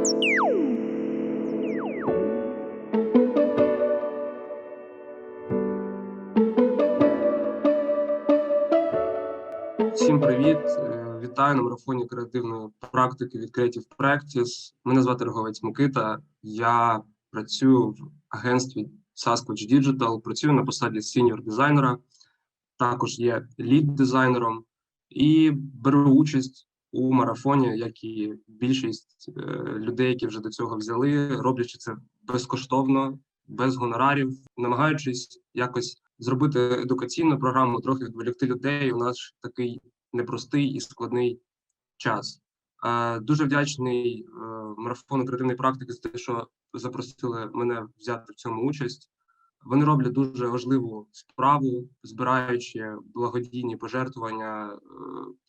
Всім привіт! Е, Вітаю на марафоні креативної практики від Creative Practice. Мене звати Роговець Микита. Я працюю в агентстві Sasquatch Digital, працюю на посаді сіньор дизайнера, також є лід дизайнером і беру участь у марафоні, як і більшість е, людей, які вже до цього взяли, роблячи це безкоштовно, без гонорарів, намагаючись якось зробити едукаційну програму, трохи відволікти людей у наш такий непростий і складний час. Е, Дуже вдячний е, марафону креативної практики за те, що запросили мене взяти в цьому участь. Вони роблять дуже важливу справу, збираючи благодійні пожертвування е,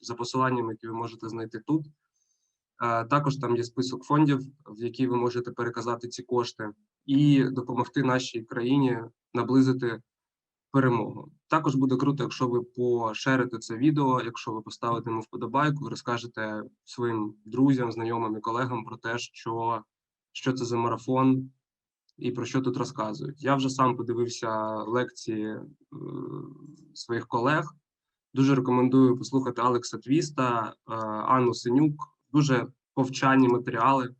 за посиланнями, які ви можете знайти тут. Е, Також там є список фондів, в які ви можете переказати ці кошти, і допомогти нашій країні наблизити перемогу. Також буде круто, якщо ви пошерите це відео, якщо ви поставите йому вподобайку, розкажете своїм друзям, знайомим і колегам про те, що, що це за марафон і про що тут розказують. Я вже сам подивився лекції е, своїх колег. Дуже рекомендую послухати Алекса Твіста, е, Анну Синюк. Дуже повчальні матеріали,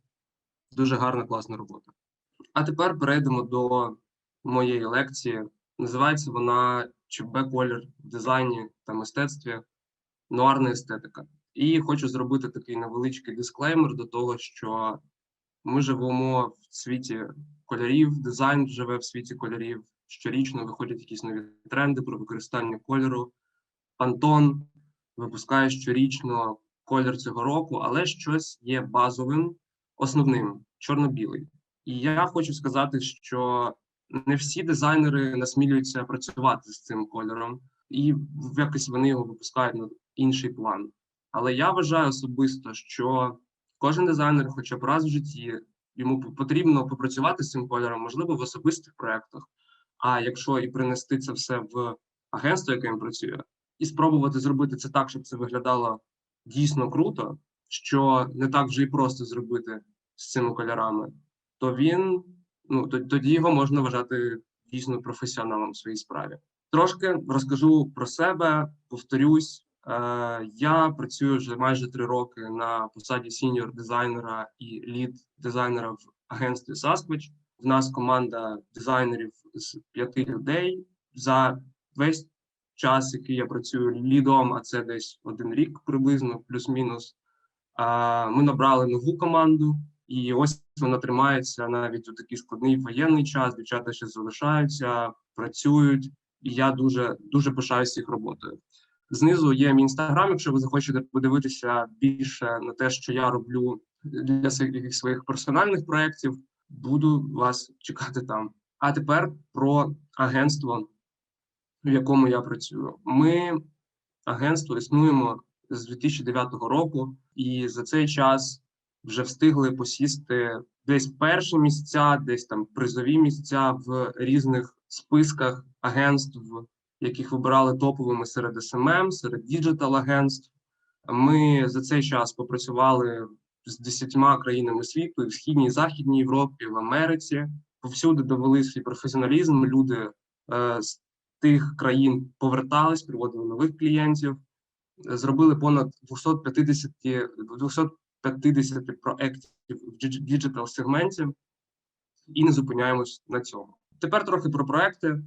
дуже гарна, класна робота. А тепер перейдемо до моєї лекції. Називається вона ЧБ колір в дизайні та мистецтві, нуарна естетика. І хочу зробити такий невеличкий дисклеймер до того, що ми живемо в світі кольорів, дизайн живе в світі кольорів. Щорічно виходять якісь нові тренди про використання кольору. Пантон випускає щорічно колір цього року, але щось є базовим, основним чорно-білий. І я хочу сказати, що не всі дизайнери насмілюються працювати з цим кольором, і якось вони його випускають на інший план. Але я вважаю особисто, що кожен дизайнер, хоча б раз в житті, йому потрібно попрацювати з цим кольором, можливо, в особистих проєктах. А якщо і принести це все в агентство, яке він працює, і спробувати зробити це так, щоб це виглядало дійсно круто, що не так вже і просто зробити з цими кольорами, то він ну тоді його можна вважати дійсно професіоналом в своїй справі. Трошки розкажу про себе, повторюсь. Е, я працюю вже майже три роки на посаді сіньор дизайнера і лід дизайнера в агентстві Sasquatch. В нас команда дизайнерів з п'яти людей. За весь час, який я працюю лідом, а це десь один рік приблизно, плюс-мінус. Е, ми набрали нову команду. І ось вона тримається навіть у такий складний воєнний час. Дівчата ще залишаються, працюють, і я дуже дуже пишаюся їх роботою. Знизу є мій інстаграм. Якщо ви захочете подивитися більше на те, що я роблю для своїх своїх персональних проєктів, буду вас чекати там. А тепер про агентство, в якому я працюю. Ми агентство існуємо з 2009 року, і за цей час вже встигли посісти десь перші місця, десь там призові місця в різних списках агентств, яких вибирали топовими серед СММ, серед діджитал агентств. Ми за цей час попрацювали з десятьма країнами світу, в східній і західній Європі, в Америці. Повсюди довели свій професіоналізм. Люди е, з тих країн повертались, приводили нових клієнтів. Зробили понад 250 200 50 проєктів в діджитал сегменті і не зупиняємось на цьому. Тепер трохи про проекти.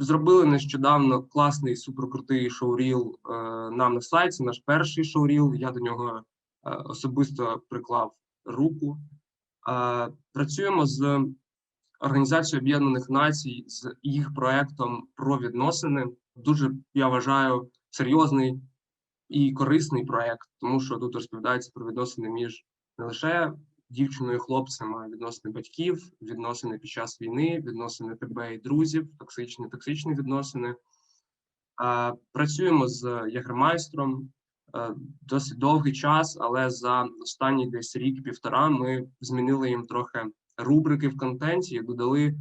Е, зробили нещодавно класний суперкрутий шоуріл е, нам на сайті. Наш перший шоуріл. Я до нього е, особисто приклав руку. Працюємо з Організацією Об'єднаних Націй з їх проектом про відносини. Дуже я вважаю серйозний і корисний проект, тому що тут розповідається про відносини між не лише дівчиною, і хлопцем, а відносини батьків, відносини під час війни, відносини тебе і друзів, токсичні, токсичні відносини. Працюємо з ягермайстром досить довгий час, але за останній десь рік-півтора ми змінили їм трохи рубрики в контенті, додали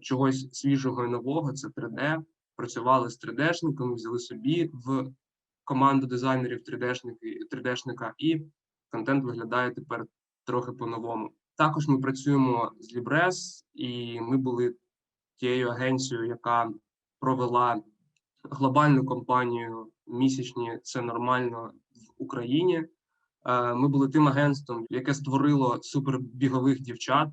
чогось свіжого і нового. Це 3D. Працювали з 3D-шниками, взяли собі в команду дизайнерів 3D-шника, і контент виглядає тепер трохи по-новому. Також ми працюємо з Libres, і ми були тією агенцією, яка провела глобальну кампанію місячні це нормально в Україні. Е, Ми були тим агентством, яке створило супербігових дівчат,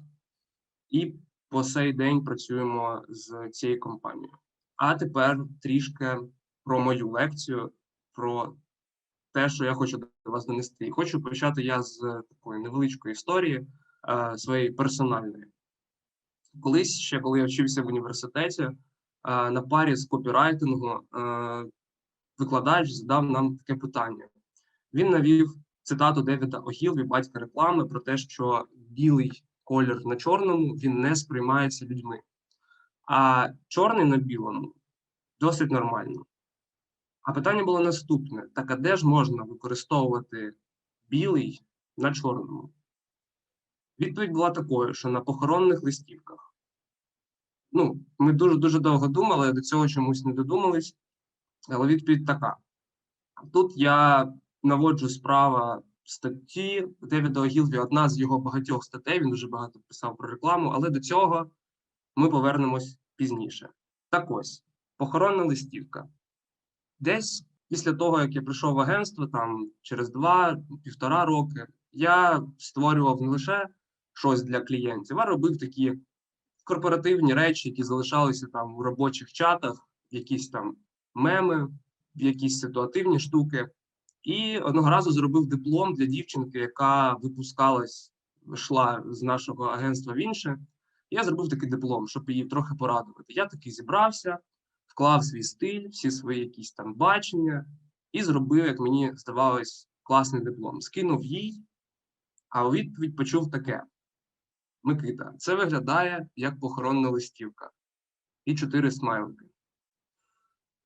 і по сей день працюємо з цією компанією. А тепер трішки про мою лекцію, про те, що я хочу до вас донести. І хочу почати я з такої невеличкої історії е, своєї персональної. Колись ще, коли я вчився в університеті, е, на парі з копірайтингу е, викладач задав нам таке питання. Він навів цитату Девіда Огілві, батька реклами, про те, що білий колір на чорному він не сприймається людьми, а чорний на білому досить нормально. А питання було наступне: так а де ж можна використовувати білий на чорному? Відповідь була такою, що на похоронних листівках. Ну, ми дуже дуже довго думали, до цього чомусь не додумались, але відповідь така: тут я наводжу справа статті Девіда Огілві, одна з його багатьох статей. Він дуже багато писав про рекламу, але до цього ми повернемось пізніше. Так ось, похоронна листівка. Десь після того, як я прийшов в агентство, там через два-півтора роки, я створював не лише щось для клієнтів, а робив такі корпоративні речі, які залишалися там у робочих чатах, якісь там меми, якісь ситуативні штуки. І одного разу зробив диплом для дівчинки, яка випускалась, йшла з нашого агентства в інше. Я зробив такий диплом, щоб її трохи порадувати. Я таки зібрався, вклав свій стиль, всі свої якісь там бачення, і зробив, як мені здавалось, класний диплом. Скинув їй, а у відповідь почув таке: Микита, це виглядає як похоронна листівка і чотири смайлики.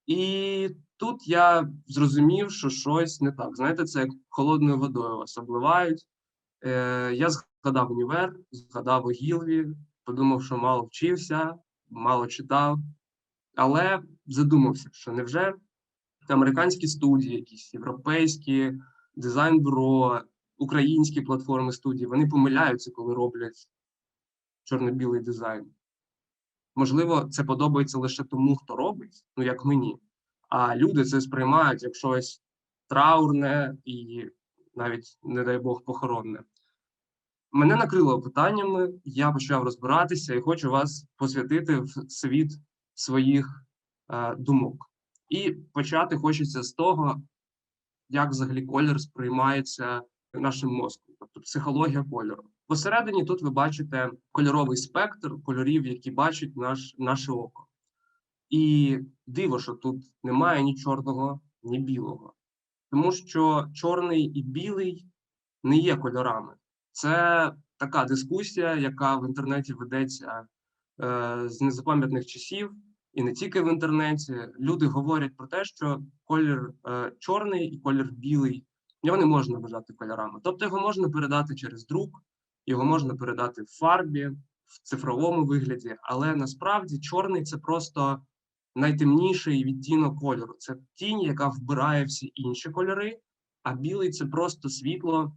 І тут я зрозумів, що щось не так. Знаєте, це як холодною водою вас обливають. Е, Я згадав універ, згадав Огілві, подумав, що мало вчився, мало читав, але задумався, що невже американські студії, якісь європейські дизайн-бюро, українські платформи студії, вони помиляються, коли роблять чорно-білий дизайн. Можливо, це подобається лише тому, хто робить, ну як мені. А люди це сприймають як щось траурне і навіть, не дай Бог, похоронне. Мене накрило питаннями, я почав розбиратися і хочу вас посвятити в світ своїх е, думок. І почати хочеться з того, як взагалі колір сприймається нашим мозком, тобто психологія кольору. Посередині тут ви бачите кольоровий спектр кольорів, які бачить наш, наше око. І диво, що тут немає ні чорного, ні білого. Тому що чорний і білий не є кольорами. Це така дискусія, яка в інтернеті ведеться з незапам'ятних часів, і не тільки в інтернеті. Люди говорять про те, що колір е, чорний і колір білий його не можна вважати кольорами. Тобто його можна передати через друк, його можна передати в фарбі, в цифровому вигляді, але насправді чорний це просто найтемніший відтінок кольору. Це тінь, яка вбирає всі інші кольори, а білий це просто світло,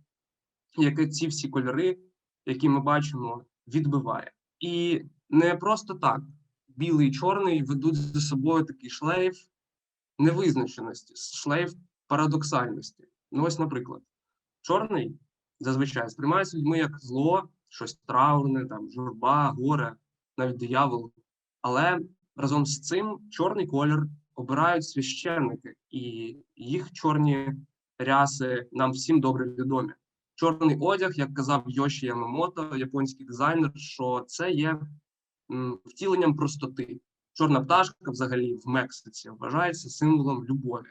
яке ці всі кольори, які ми бачимо, відбиває. І не просто так білий і чорний ведуть за собою такий шлейф невизначеності, шлейф парадоксальності. Ну, ось, наприклад, чорний зазвичай сприймається людьми як зло, щось траурне, там журба, горе, навіть диявол. Але разом з цим чорний колір обирають священники, і їх чорні ряси нам всім добре відомі. Чорний одяг, як казав Йоші Ямамото, японський дизайнер, що це є втіленням простоти. Чорна пташка, взагалі, в Мексиці вважається символом любові.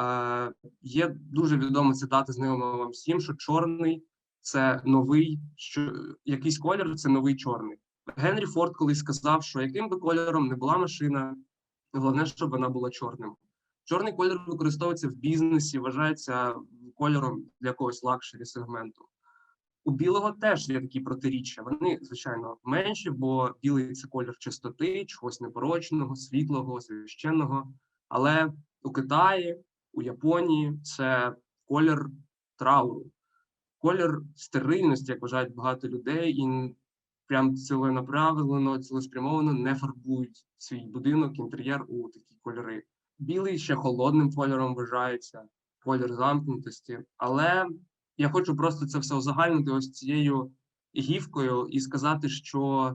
Е, Є дуже відома цитата знайома вам всім, що чорний це новий, що якийсь колір це новий чорний. Генрі Форд колись сказав, що яким би кольором не була машина, головне, щоб вона була чорним. Чорний колір використовується в бізнесі, вважається кольором для якогось лакшері сегменту. У білого теж є такі протиріччя. Вони, звичайно, менші, бо білий це колір чистоти, чогось непорочного, світлого, священного. Але у Китаї, у Японії це колір трауру. колір стерильності, як вважають багато людей, і прям ціленаправлено, цілеспрямовано не фарбують свій будинок, інтер'єр у такі кольори. Білий ще холодним кольором вважається, колір замкнутості. Але я хочу просто це все узагальнити ось цією гівкою і сказати, що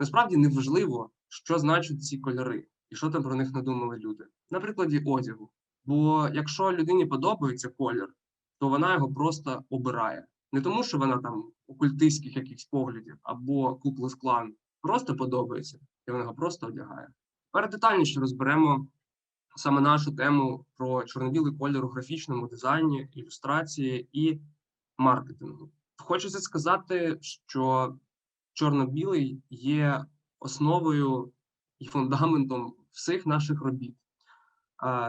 насправді не важливо, що значать ці кольори і що там про них надумали люди. На прикладі одягу. Бо якщо людині подобається колір, то вона його просто обирає. Не тому, що вона там окультистських якихось поглядів або куклус клан, просто подобається, і вона його просто одягає. Тепер детальніше розберемо саме нашу тему про чорно-білий колір у графічному дизайні, ілюстрації і маркетингу. Хочеться сказати, що чорно-білий є основою і фундаментом всіх наших робіт.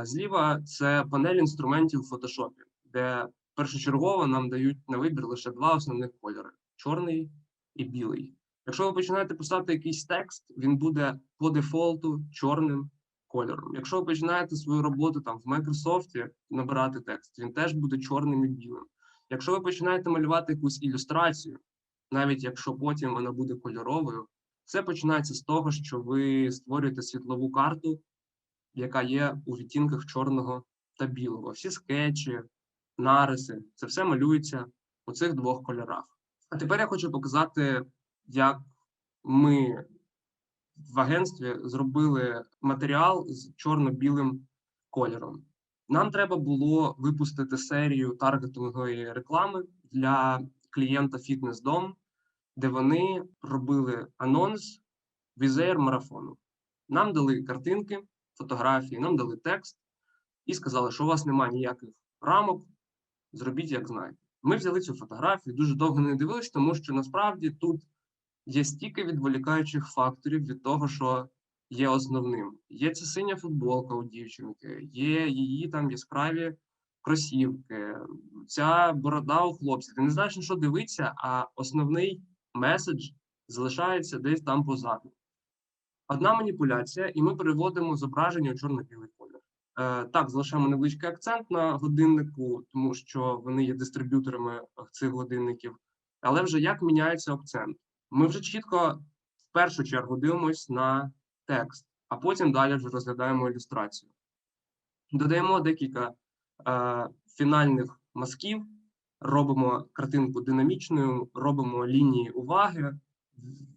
Зліва це панель інструментів в фотошопі, де першочергово нам дають на вибір лише два основних кольори: чорний і білий. Якщо ви починаєте писати якийсь текст, він буде по дефолту чорним кольором. Якщо ви починаєте свою роботу там в Microsoft набирати текст, він теж буде чорним і білим. Якщо ви починаєте малювати якусь ілюстрацію, навіть якщо потім вона буде кольоровою, все починається з того, що ви створюєте світлову карту, яка є у відтінках чорного та білого. Всі скетчі, нариси, це все малюється у цих двох кольорах. А тепер я хочу показати, як ми в агентстві зробили матеріал з чорно-білим кольором. Нам треба було випустити серію таргетингової реклами для клієнта Фітнес-Дом, де вони робили анонс візеєр марафону. Нам дали картинки, фотографії, нам дали текст і сказали, що у вас немає ніяких рамок, зробіть як знаєте. Ми взяли цю фотографію, дуже довго не дивились, тому що насправді тут є стільки відволікаючих факторів від того, що є основним. Є ця синя футболка у дівчинки, є її там яскраві кросівки, ця борода у хлопця. Ти не знаєш, на що дивитися, а основний меседж залишається десь там позаду. Одна маніпуляція, і ми переводимо зображення у чорно-білий колір. Е, так, залишаємо невеличкий акцент на годиннику, тому що вони є дистриб'юторами цих годинників. Але вже як міняється акцент? Ми вже чітко в першу чергу дивимось на текст, а потім далі вже розглядаємо ілюстрацію. Додаємо декілька е, фінальних мазків, робимо картинку динамічною, робимо лінії уваги,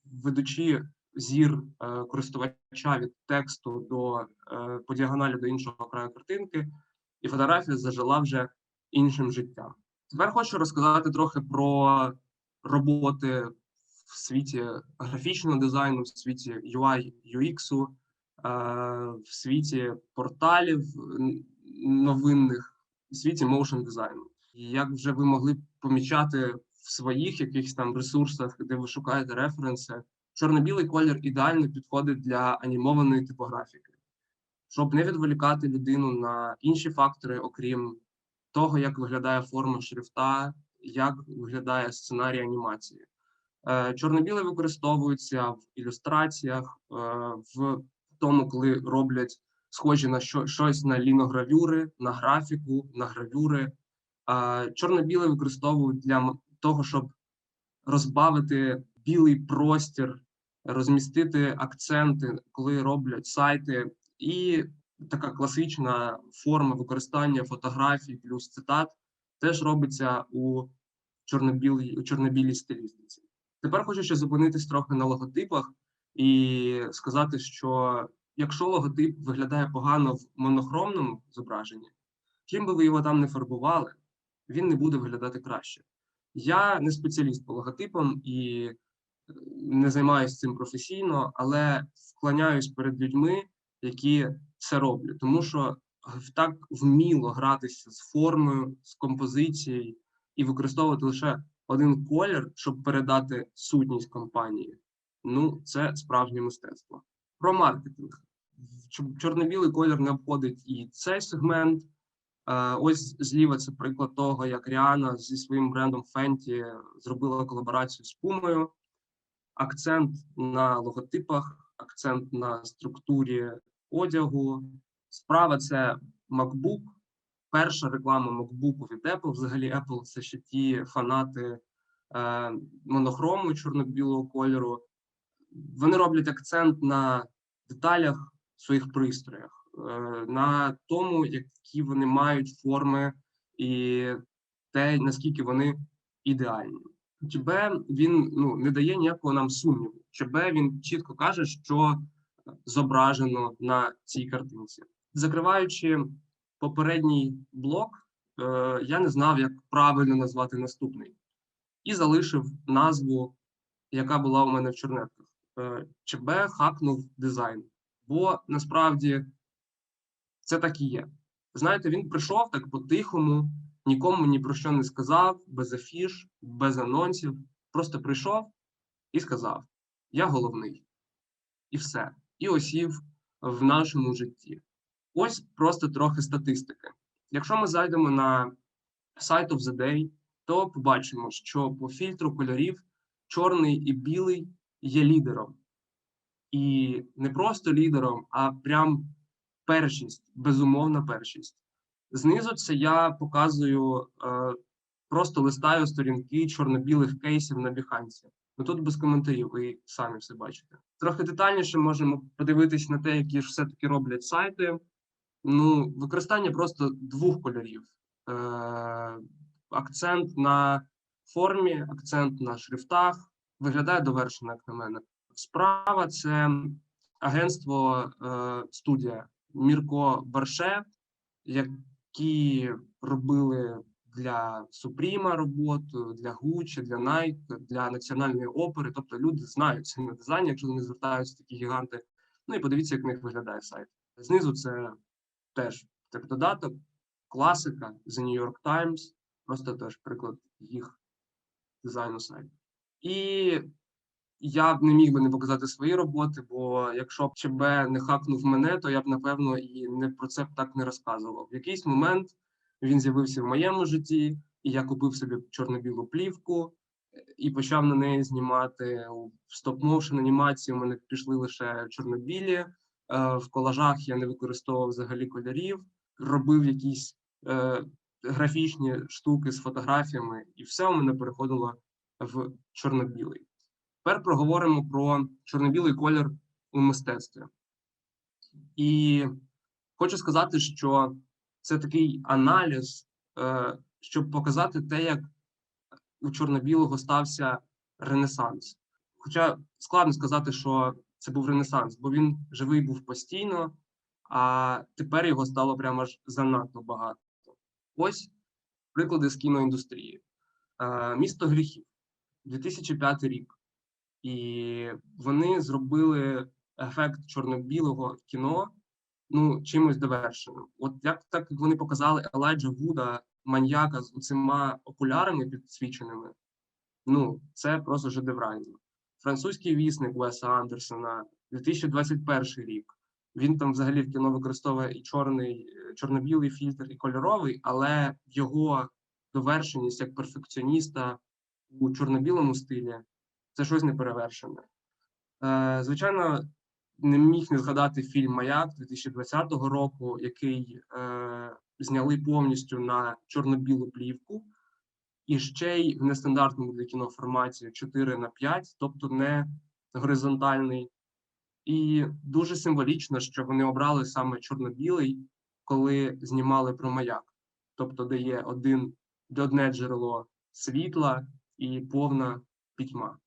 ведучи зір е, користувача від тексту до е, по діагоналі до іншого краю картинки, і фотографія зажила вже іншим життям. Тепер хочу розказати трохи про роботи в світі графічного дизайну, в світі UI, UX, е, в світі порталів новинних, в світі моушн дизайну. І як вже ви могли помічати в своїх якихось там ресурсах, де ви шукаєте референси, чорно-білий колір ідеально підходить для анімованої типографіки, щоб не відволікати людину на інші фактори, окрім того, як виглядає форма шрифта, як виглядає сценарій анімації. Е, Чорно-білий використовується в ілюстраціях, е, в тому, коли роблять схожі на щось на ліногравюри, на графіку, на гравюри. Е, Чорно-білий використовують для того, щоб розбавити білий простір, розмістити акценти, коли роблять сайти, і така класична форма використання фотографій плюс цитат теж робиться у чорно-білій, у чорно-білій стилістиці. Тепер хочу ще зупинитись трохи на логотипах і сказати, що якщо логотип виглядає погано в монохромному зображенні, чим би ви його там не фарбували, він не буде виглядати краще. Я не спеціаліст по логотипам і е, не займаюся цим професійно, але вклоняюсь перед людьми, які це роблять, тому що так вміло гратися з формою, з композицією і використовувати лише один колір, щоб передати сутність компанії. Ну, це справжнє мистецтво. Про маркетинг. Чор- Чорно-білий колір не обходить і цей сегмент. Е, Ось зліва це приклад того, як Ріана зі своїм брендом Fenty зробила колаборацію з Пумою. Акцент на логотипах, акцент на структурі одягу. Справа це MacBook, перша реклама макбуку від Apple. Взагалі, Apple це ще ті фанати е, монохрому чорно-білого кольору. Вони роблять акцент на деталях своїх пристроях, е, на тому, які вони мають форми, і те, наскільки вони ідеальні. ЧБ він ну, не дає ніякого нам сумніву. ЧБ він чітко каже, що зображено на цій картинці. Закриваючи попередній блок, е, я не знав, як правильно назвати наступний, і залишив назву, яка була у мене в чорнетках. Е, ЧБ хакнув дизайн. Бо насправді це так і є. Знаєте, він прийшов так по-тихому, нікому ні про що не сказав, без афіш, без анонсів. Просто прийшов і сказав: Я головний. І все. І осів в нашому житті. Ось просто трохи статистики. Якщо ми зайдемо на сайт of the Day, то побачимо, що по фільтру кольорів чорний і білий є лідером. І не просто лідером, а прям першість, безумовна першість. Знизу це я показую, е, просто листаю сторінки чорно-білих кейсів на Behance. Ну тут без коментарів, ви самі все бачите. Трохи детальніше можемо подивитись на те, які ж все-таки роблять сайти. Ну, використання просто двох кольорів. Е, акцент на формі, акцент на шрифтах. Виглядає довершено, як на мене. Справа це агентство е, студія Мірко Барше, які робили для Супріма роботу, для Гуччі, для Nike, для національної опери. Тобто люди знають на дизайні, якщо вони звертаються такі гіганти. Ну і подивіться, як в них виглядає сайт. Знизу це теж як додаток, класика The New York Times, просто теж приклад їх дизайну сайту. І я б не міг би не показати свої роботи, бо якщо б ЧБ не хакнув мене, то я б напевно і не про це б так не розказував. В якийсь момент він з'явився в моєму житті, і я купив собі чорно-білу плівку і почав на неї знімати в стоп-моушен анімації. У мене пішли лише чорно-білі. Е, В колажах я не використовував взагалі кольорів, робив якісь е, графічні штуки з фотографіями, і все у мене переходило в чорно-білий. Тепер проговоримо про чорно-білий колір у мистецтві. І хочу сказати, що це такий аналіз, е, щоб показати те, як у чорно-білого стався ренесанс. Хоча складно сказати, що це був ренесанс, бо він живий був постійно, а тепер його стало прямо аж занадто багато. Ось приклади з кіноіндустрії. Е, Місто гріхів, 2005 рік. І вони зробили ефект чорно-білого кіно ну чимось довершеним. От як так вони показали Елайджа Вуда, маньяка з цими окулярами підсвіченими, ну це просто шедеврально. Французький вісник Уеса Андерсона, 2021 рік. Він там взагалі в кіно використовує і чорний, чорно-білий фільтр, і кольоровий, але його довершеність як перфекціоніста у чорно-білому стилі це щось неперевершене. Е, Звичайно, не міг не згадати фільм Маяк 2020 року, який е, зняли повністю на чорно-білу плівку, і ще й в нестандартному для кіно форматі 4 на 5, тобто не горизонтальний. І дуже символічно, що вони обрали саме чорно-білий, коли знімали про маяк, тобто де є один, одне джерело світла і повна пітьма.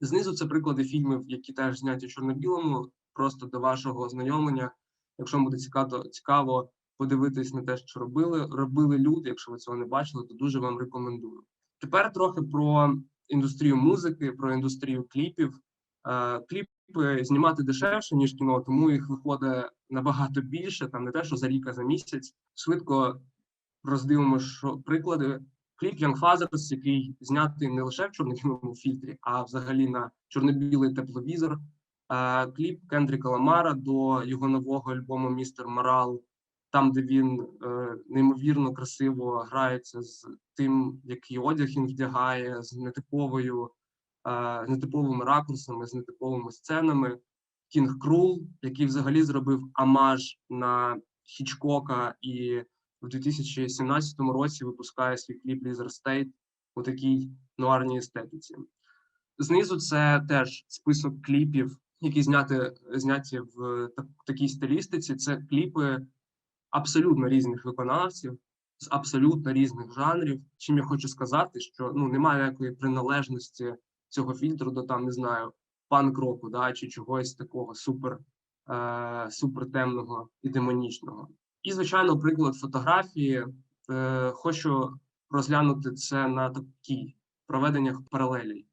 Знизу це приклади фільмів, які теж зняті чорно-білому, просто до вашого ознайомлення. Якщо вам буде цікаво, цікаво подивитись на те, що робили, робили люди. Якщо ви цього не бачили, то дуже вам рекомендую. Тепер трохи про індустрію музики, про індустрію кліпів. Е, кліпи знімати дешевше ніж кіно, тому їх виходить набагато більше. Там не те, що за рік, а за місяць. Швидко роздивимо що приклади. Кліп Young Fathers, який знятий не лише в чорно-білому фільтрі, а взагалі на чорно-білий тепловізор. Е, кліп Кендріка Ламара до його нового альбому Містер Морал, там, де він е, неймовірно красиво грається з тим, який одяг він вдягає, з нетиповою, е, нетиповими ракурсами, з нетиповими сценами. Кінг Крул, який взагалі зробив амаж на Хічкока і в 2017 році випускає свій кліп Lizard State у такій нуарній естетиці. Знизу це теж список кліпів, які зняти, зняті в так- такій стилістиці. Це кліпи абсолютно різних виконавців з абсолютно різних жанрів. Чим я хочу сказати, що ну немає ніякої приналежності цього фільтру до там, не знаю, панк-року, да, чи чогось такого супер, е, супер темного і демонічного. І, звичайно, приклад фотографії. Е, хочу розглянути це на такій проведеннях паралелей. Е,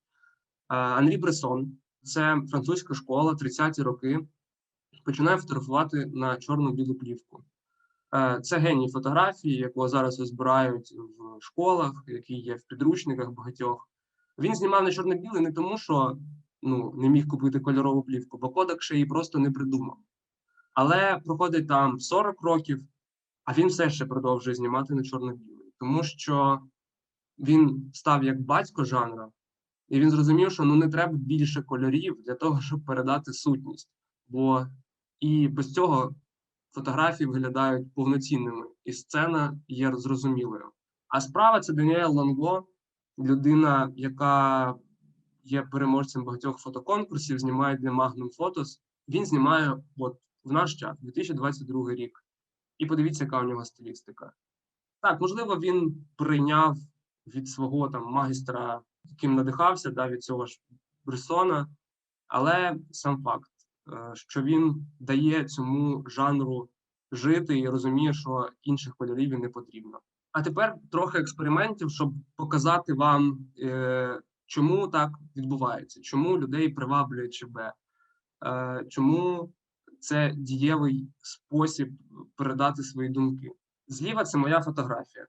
Анрі Бресон це французька школа, 30-ті роки. Починає фотографувати на чорно-білу плівку. Е, Це геній фотографії, якого зараз збирають в школах, який є в підручниках багатьох. Він знімав на чорно-білий не тому, що ну, не міг купити кольорову плівку, бо Кодак ще її просто не придумав. Але проходить там 40 років, а він все ще продовжує знімати на чорно-білий, тому що він став як батько жанра, і він зрозумів, що ну не треба більше кольорів для того, щоб передати сутність. Бо і без цього фотографії виглядають повноцінними, і сцена є зрозумілою. А справа це Даніель Лонго, людина, яка є переможцем багатьох фотоконкурсів, знімає для Magnum Photos. Він знімає от в наш час, 2022 рік. І подивіться, яка у нього стилістика. Так, можливо, він прийняв від свого там магістра, яким надихався, да, від цього ж Бресона, але сам факт, що він дає цьому жанру жити і розуміє, що інших кольорів не потрібно. А тепер трохи експериментів, щоб показати вам, е, чому так відбувається, чому людей приваблює ЧБ, е, чому це дієвий спосіб передати свої думки. Зліва це моя фотографія.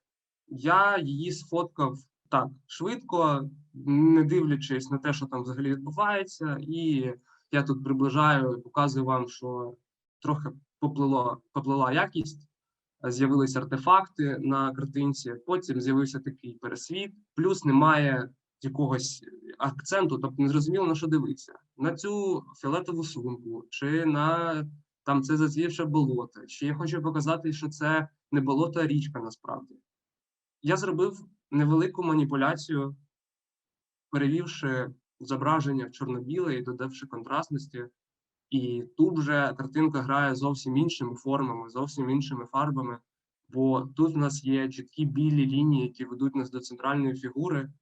Я її сфоткав так швидко, не дивлячись на те, що там взагалі відбувається, і я тут приближаю, показую вам, що трохи поплило, поплила якість, з'явилися артефакти на картинці, потім з'явився такий пересвіт, плюс немає якогось акценту, тобто не зрозуміло на що дивитися. На цю фіолетову сумку, чи на там це зацвівше болото, чи я хочу показати, що це не болото, а річка насправді. Я зробив невелику маніпуляцію, перевівши зображення в чорно-біле і додавши контрастності. І тут вже картинка грає зовсім іншими формами, зовсім іншими фарбами. Бо тут в нас є чіткі білі лінії, які ведуть нас до центральної фігури.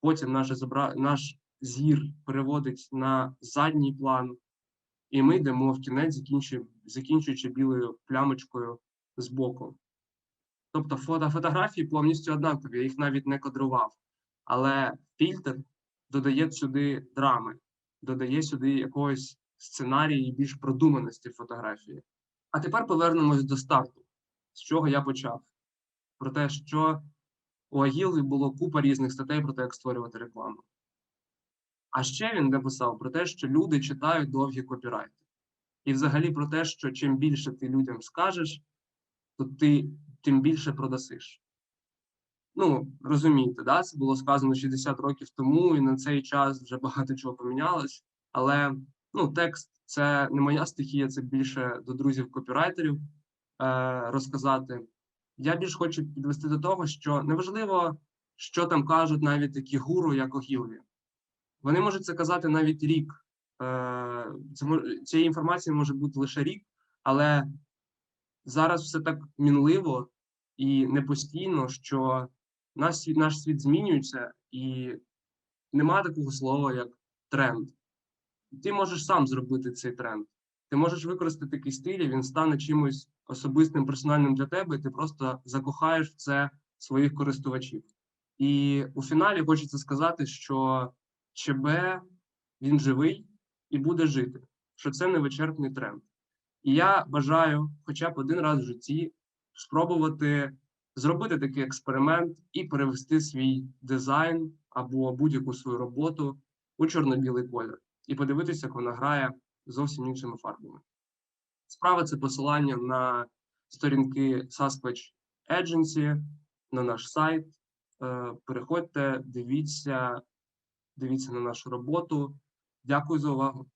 Потім наше зобра... наш зір переводить на задній план, і ми йдемо в кінець, закінчуючи, закінчуючи білою плямочкою збоку. Тобто фото, фотографії повністю однакові, я їх навіть не кадрував. Але фільтр додає сюди драми, додає сюди якогось сценарії і більш продуманості фотографії. А тепер повернемось до старту, з чого я почав. Про те, що у Агілві було купа різних статей про те, як створювати рекламу. А ще він написав про те, що люди читають довгі копірайти. І взагалі про те, що чим більше ти людям скажеш, то ти тим більше продасиш. Ну, розумієте, да? це було сказано 60 років тому, і на цей час вже багато чого помінялось. Але ну, текст це не моя стихія, це більше до друзів-копірайтерів е, розказати. Я більш хочу підвести до того, що неважливо, що там кажуть навіть такі гуру, як Огілві. Вони можуть це казати навіть рік. Е, це, цієї інформації може бути лише рік, але зараз все так мінливо і не постійно, що наш світ, наш світ змінюється, і немає такого слова, як тренд. Ти можеш сам зробити цей тренд. Ти можеш використати такий стиль, і він стане чимось особистим, персональним для тебе, і ти просто закохаєш в це своїх користувачів. І у фіналі хочеться сказати, що ЧБ він живий і буде жити, що це невичерпний тренд. І я бажаю хоча б один раз в житті спробувати зробити такий експеримент і перевести свій дизайн або будь-яку свою роботу у чорно-білий колір і подивитися, як вона грає зовсім іншими фарбами. Справа це посилання на сторінки Sasquatch Agency, на наш сайт. Е, Переходьте, дивіться, дивіться на нашу роботу. Дякую за увагу.